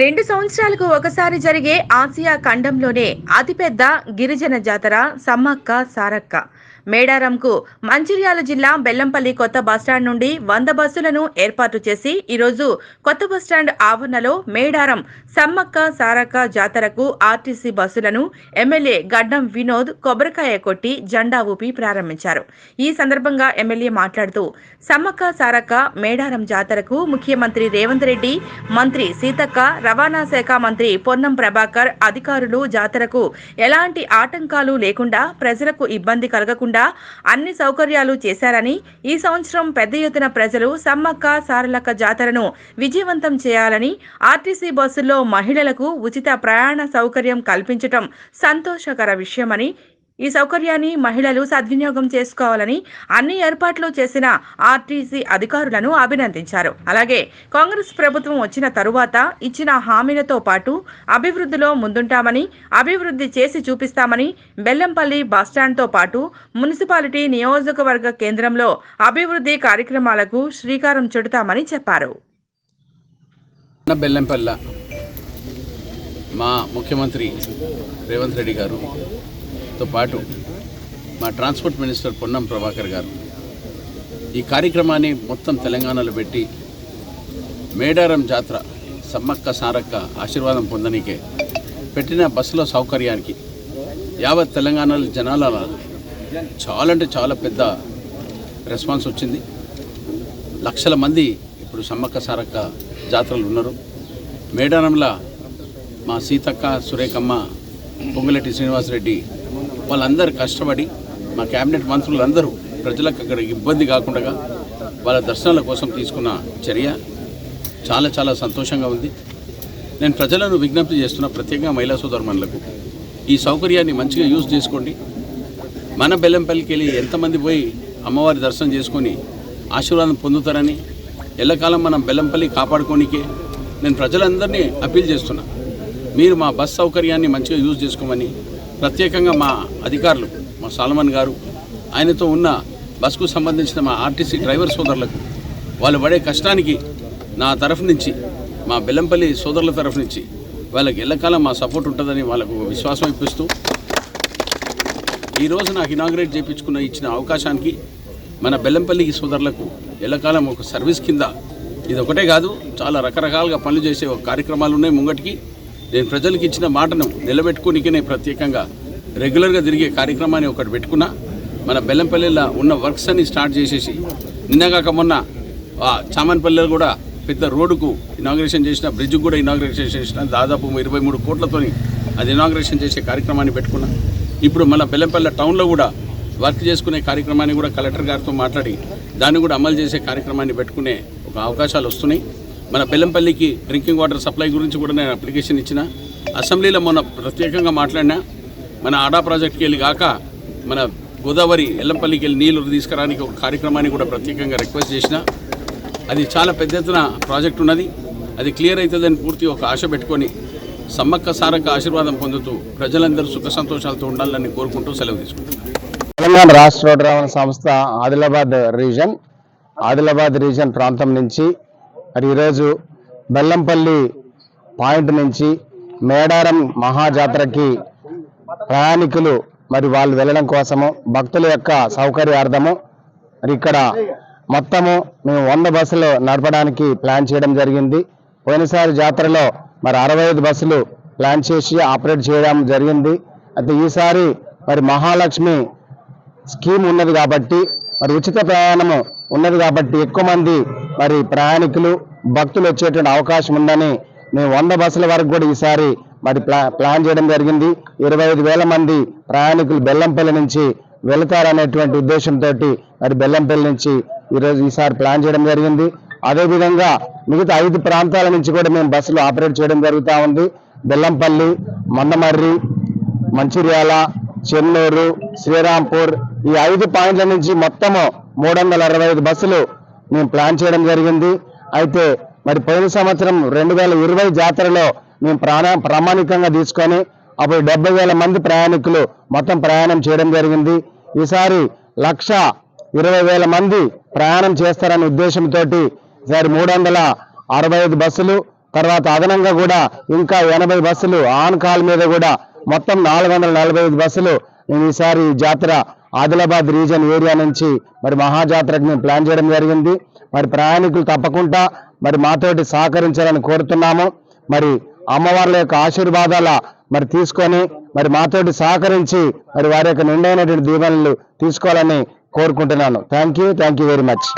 రెండు సంవత్సరాలకు ఒకసారి జరిగే ఆసియా ఖండంలోనే అతిపెద్ద గిరిజన జాతర సమ్మక్క సారక్క. మేడారంకు మంచిర్యాల జిల్లా బెల్లంపల్లి కొత్త బస్టాండ్ నుండి వంద బస్సులను ఏర్పాటు చేసి ఈరోజు కొత్త బస్టాండ్ ఆవరణలో మేడారం సమ్మక్క సారక్క జాతరకు ఆర్టీసీ బస్సులను ఎమ్మెల్యే గడ్డం వినోద్ కొబ్బరికాయ కొట్టి జెండా ఊపి ప్రారంభించారు. ఈ సందర్భంగా ఎమ్మెల్యే మాట్లాడుతూ సమ్మక్క సారక్క మేడారం జాతరకు ముఖ్యమంత్రి రేవంత్ రెడ్డి మంత్రి సీతక్క రవాణా శాఖ మంత్రి పొన్నం ప్రభాకర్ అధికారులు జాతరకు ఎలాంటి ఆటంకాలు లేకుండా ప్రజలకు ఇబ్బంది కలగకుండా అన్ని సౌకర్యాలు చేశారని ఈ సంవత్సరం పెద్ద ఎత్తున ప్రజలు సమ్మక్క సారలక్క జాతరను విజయవంతం చేయాలని ఆర్టీసీ బస్సుల్లో మహిళలకు ఉచిత ప్రయాణ సౌకర్యం కల్పించటం సంతోషకర విషయమని ఈ సౌకర్యాన్ని మహిళలు సద్వినియోగం చేసుకోవాలని అన్ని ఏర్పాట్లు చేసిన ఆర్టీసీ అధికారులను అభినందించారు. అలాగే కాంగ్రెస్ ప్రభుత్వం వచ్చిన తరువాత ఇచ్చిన హామీలతో పాటు అభివృద్ధిలో ముందుంటామని అభివృద్ధి చేసి చూపిస్తామని బెల్లంపల్లి బస్టాండ్తో పాటు మున్సిపాలిటీ నియోజకవర్గ కేంద్రంలో అభివృద్ధి కార్యక్రమాలకు శ్రీకారం చుడతామని చెప్పారు. బెల్లంపల్ల మా ముఖ్యమంత్రి రేవంత్ రెడ్డి తో పాటు మా ట్రాన్స్పోర్ట్ మినిస్టర్ పొన్నం ప్రభాకర్ గారు ఈ కార్యక్రమాన్ని మొత్తం తెలంగాణలో పెట్టి మేడారం జాతర సమ్మక్క సారక్క ఆశీర్వాదం పొందనీకే పెట్టిన బస్సుల సౌకర్యానికి యావత్ తెలంగాణలో జనాల చాలా అంటే చాలా పెద్ద రెస్పాన్స్ వచ్చింది. లక్షల మంది ఇప్పుడు సమ్మక్క సారక్క జాతరలు ఉన్నారు. మేడారంలో మా సీతక్క సురేఖమ్మ పొంగులెట్టి శ్రీనివాసరెడ్డి వాళ్ళందరూ కష్టపడి మా క్యాబినెట్ మంత్రులందరూ ప్రజలకు అక్కడ ఇబ్బంది కాకుండా వాళ్ళ దర్శనాల కోసం తీసుకున్న చర్య చాలా చాలా సంతోషంగా ఉంది. నేను ప్రజలను విజ్ఞప్తి చేస్తున్న ప్రత్యేకంగా మహిళా సోదరుమణులకు ఈ సౌకర్యాన్ని మంచిగా యూజ్ చేసుకోండి. మన బెల్లంపల్లికి వెళ్ళి ఎంతమంది పోయి అమ్మవారి దర్శనం చేసుకొని ఆశీర్వాదం పొందుతారని ఎల్లకాలం మనం బెల్లంపల్లి కాపాడుకోనికే నేను ప్రజలందరినీ అప్పీల్ చేస్తున్నా. మీరు మా బస్ సౌకర్యాన్ని మంచిగా యూజ్ చేసుకోమని ప్రత్యేకంగా మా అధికారులు మా సాల్మన్ గారు ఆయనతో ఉన్న బస్కు సంబంధించిన మా ఆర్టీసీ డ్రైవర్ సోదరులకు వాళ్ళు పడే కష్టానికి నా తరఫు నుంచి మా బెల్లంపల్లి సోదరుల తరఫు నుంచి వాళ్ళకి ఎల్లకాలం మా సపోర్ట్ ఉంటుందని వాళ్ళకు విశ్వాసం ఇప్పిస్తూ ఈరోజు నాకు ఇనాగ్రేట్ చేయించుకున్న ఇచ్చిన అవకాశానికి మన బెల్లంపల్లి సోదరులకు ఎల్లకాలం ఒక సర్వీస్ కింద ఇది ఒకటే కాదు చాలా రకరకాలుగా పనులు చేసే ఒక కార్యక్రమాలు ఉన్నాయి ముంగటికి. నేను ప్రజలకు ఇచ్చిన మాటను నిలబెట్టుకోనికే నేను ప్రత్యేకంగా రెగ్యులర్గా తిరిగే కార్యక్రమాన్ని ఒకటి పెట్టుకున్నా మన బెల్లంపల్లిలో ఉన్న వర్క్స్ అన్ని స్టార్ట్ చేసేసి నిన్నగాక మొన్న ఆ చామన్పల్లిలో కూడా పెద్ద రోడ్డుకు ఇనాగ్రేషన్ చేసిన బ్రిడ్జ్కి కూడా ఇనాగ్రేషన్ చేసిన దాదాపు ఇరవై మూడు కోట్లతోని అది ఇనాగ్రేషన్ చేసే కార్యక్రమాన్ని పెట్టుకున్నా. ఇప్పుడు మన బెల్లంపల్లి టౌన్లో కూడా వర్క్ చేసుకునే కార్యక్రమాన్ని కూడా కలెక్టర్ గారితో మాట్లాడి దాన్ని కూడా అమలు చేసే కార్యక్రమాన్ని పెట్టుకునే ఒక అవకాశాలు వస్తున్నాయి. మన బెల్లంపల్లికి డ్రింకింగ్ వాటర్ సప్లై గురించి కూడా నేను అప్లికేషన్ ఇచ్చిన. అసెంబ్లీలో మొన్న ప్రత్యేకంగా మాట్లాడినా మన ఆడా ప్రాజెక్ట్కి వెళ్ళి కాక మన గోదావరి ఎల్లంపల్లికి వెళ్ళి నీళ్ళు తీసుకురానికి ఒక కార్యక్రమాన్ని కూడా ప్రత్యేకంగా రిక్వెస్ట్ చేసిన. అది చాలా పెద్ద ఎత్తున ప్రాజెక్ట్ ఉన్నది. అది క్లియర్ అవుతుందని పూర్తి ఒక ఆశ పెట్టుకొని సమ్మక్క సారక్క ఆశీర్వాదం పొందుతూ ప్రజలందరూ సుఖ సంతోషాలతో ఉండాలని కోరుకుంటూ సెలవు తీసుకుంటున్నాను. తెలంగాణ రాష్ట్ర రోడ్డు రవాణా సంస్థ ఆదిలాబాద్ రీజన్ ఆదిలాబాద్ రీజన్ ప్రాంతం నుంచి మరి ఈరోజు బెల్లంపల్లి పాయింట్ నుంచి మేడారం మహాజాతరకి ప్రయాణికులు మరి వాళ్ళు వెళ్ళడం కోసము భక్తుల యొక్క సౌకర్యార్థము మరి ఇక్కడ మొత్తము మేము వంద బస్సులు నడపడానికి ప్లాన్ చేయడం జరిగింది. పోయినసారి జాతరలో మరి అరవై ఐదు బస్సులు ప్లాన్ చేసి ఆపరేట్ చేయడం జరిగింది. అయితే ఈసారి మరి మహాలక్ష్మి స్కీమ్ ఉన్నది కాబట్టి మరి ఉచిత ప్రయాణము ఉన్నది కాబట్టి ఎక్కువ మంది మరి ప్రయాణికులు భక్తులు వచ్చేటువంటి అవకాశం ఉందని మేము వంద బస్సుల వరకు కూడా ఈసారి మరి ప్లా ప్లాన్ చేయడం జరిగింది. ఇరవై ఐదు వేల మంది ప్రయాణికులు బెల్లంపల్లి నుంచి వెళతారనేటువంటి ఉద్దేశంతో మరి బెల్లంపల్లి నుంచి ఈరోజు ఈసారి ప్లాన్ చేయడం జరిగింది. అదేవిధంగా మిగతా ఐదు ప్రాంతాల నుంచి కూడా మేము బస్సులు ఆపరేట్ చేయడం జరుగుతూ ఉంది. బెల్లంపల్లి మందమర్రి మంచిర్యాల చెన్నూరు శ్రీరాంపూర్ ఈ ఐదు పాయింట్ల నుంచి మొత్తము మూడు వందల అరవై ఐదు బస్సులు మేము ప్లాన్ చేయడం జరిగింది. అయితే మరి పోయిన సంవత్సరం రెండు వేల ఇరవై జాతరలో మేము ప్రాణ ప్రామాణికంగా తీసుకొని అప్పుడు డెబ్బై వేల మంది ప్రయాణికులు మొత్తం ప్రయాణం చేయడం జరిగింది. ఈసారి లక్ష ఇరవై వేల మంది ప్రయాణం చేస్తారనే ఉద్దేశంతో ఈసారి మూడు వందల అరవై ఐదు బస్సులు తర్వాత అదనంగా కూడా ఇంకా ఎనభై బస్సులు ఆన్ కాల్ మీద కూడా మొత్తం నాలుగు వందల నలభై ఐదు బస్సులు నేను ఈసారి జాతర ఆదిలాబాద్ రీజన్ ఏరియా నుంచి మరి మహాజాతరకు మేము ప్లాన్ చేయడం జరిగింది. మరి ప్రయాణికులు తప్పకుండా మరి మాతోటి సహకరించాలని కోరుతున్నాము. మరి అమ్మవార్ల యొక్క ఆశీర్వాదాల మరి తీసుకొని మరి మాతోటి సహకరించి మరి వారి యొక్క నిండైనటువంటి దీవెనలు తీసుకోవాలని కోరుకుంటున్నాను. Thank you thank you very much